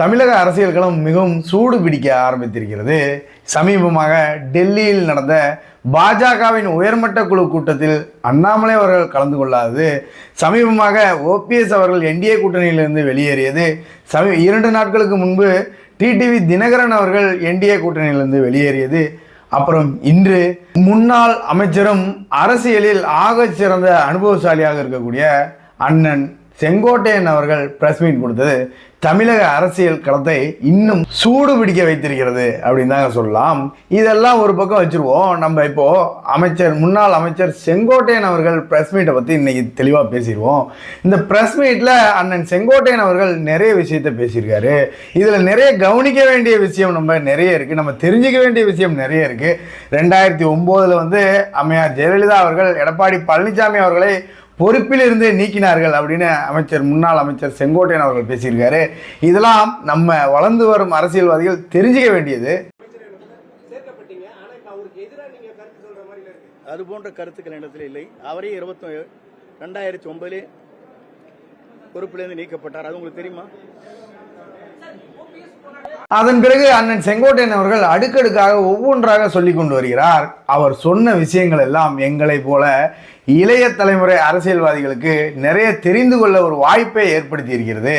தமிழக அரசியல்களும் மிகவும் சூடு பிடிக்க ஆரம்பித்திருக்கிறது. சமீபமாக டெல்லியில் நடந்த பாஜகவின் உயர்மட்ட குழு கூட்டத்தில் அண்ணாமலை அவர்கள் கலந்து கொள்ளாதது சமீபமாக ஓபிஎஸ் அவர்கள் என்டிஏ கூட்டணியிலிருந்து வெளியேறியது சமீ இரண்டு நாட்களுக்கு முன்பு டிடிவி தினகரன் அவர்கள் என்டிஏ கூட்டணியிலிருந்து வெளியேறியது. அப்புறம் இன்று முன்னாள் அமைச்சரும் அரசியலில் ஆகச் சிறந்த அனுபவசாலியாக இருக்கக்கூடிய அண்ணன் செங்கோட்டையன் அவர்கள் பிரஸ் மீட் கொடுத்தது. தமிழக அரசியல் களத்தை இன்னும் சூடு பிடிக்க வைத்திருக்கிறது அப்படின்னு தாங்க சொல்லலாம். இதெல்லாம் ஒரு பக்கம் வச்சிருவோம். நம்ம இப்போ அமைச்சர் முன்னாள் அமைச்சர் செங்கோட்டையன் அவர்கள் பிரஸ் மீட்டை பற்றி இன்னைக்கு தெளிவாக பேசிடுவோம் இந்த பிரஸ் மீட்டில் அண்ணன் செங்கோட்டையன் அவர்கள் நிறைய விஷயத்த பேசியிருக்காரு. இதில் நிறைய கவனிக்க வேண்டிய விஷயம் நம்ம நிறைய இருக்குது நம்ம தெரிஞ்சுக்க வேண்டிய விஷயம் நிறைய இருக்குது ரெண்டாயிரத்தி ஒம்போதில் வந்து அம்மையார் ஜெயலலிதா அவர்கள் எடப்பாடி பழனிசாமி அவர்களை பொறுப்பிலிருந்து நீக்கினார்கள் அப்படின்னு அமைச்சர் முன்னாள் அமைச்சர் செங்கோட்டையன் அவர்கள் பேசியிருக்காரு. இதெல்லாம் நம்ம வளர்ந்து வரும் அரசியல்வாதிகள் தெரிஞ்சுக்க வேண்டியது. அவருக்கு அது போன்ற கருத்துக்கள் இடத்துல இல்லை. அவரே இருபத்தி ரெண்டாயிரத்தி ஒன்பதிலே பொறுப்பிலிருந்து நீக்கப்பட்டார். அது உங்களுக்கு தெரியுமா? அதன் பிறகு அண்ணன் செங்கோட்டையன் அவர்கள் அடுக்கடுக்காக ஒவ்வொன்றாக சொல்லி கொண்டு வருகிறார். அவர் சொன்ன விஷயங்கள் எல்லாம் எங்களை போல இளைய தலைமுறை அரசியல்வாதிகளுக்கு நிறைய தெரிந்து கொள்ள ஒரு வாய்ப்பை ஏற்படுத்தி இருக்கிறது.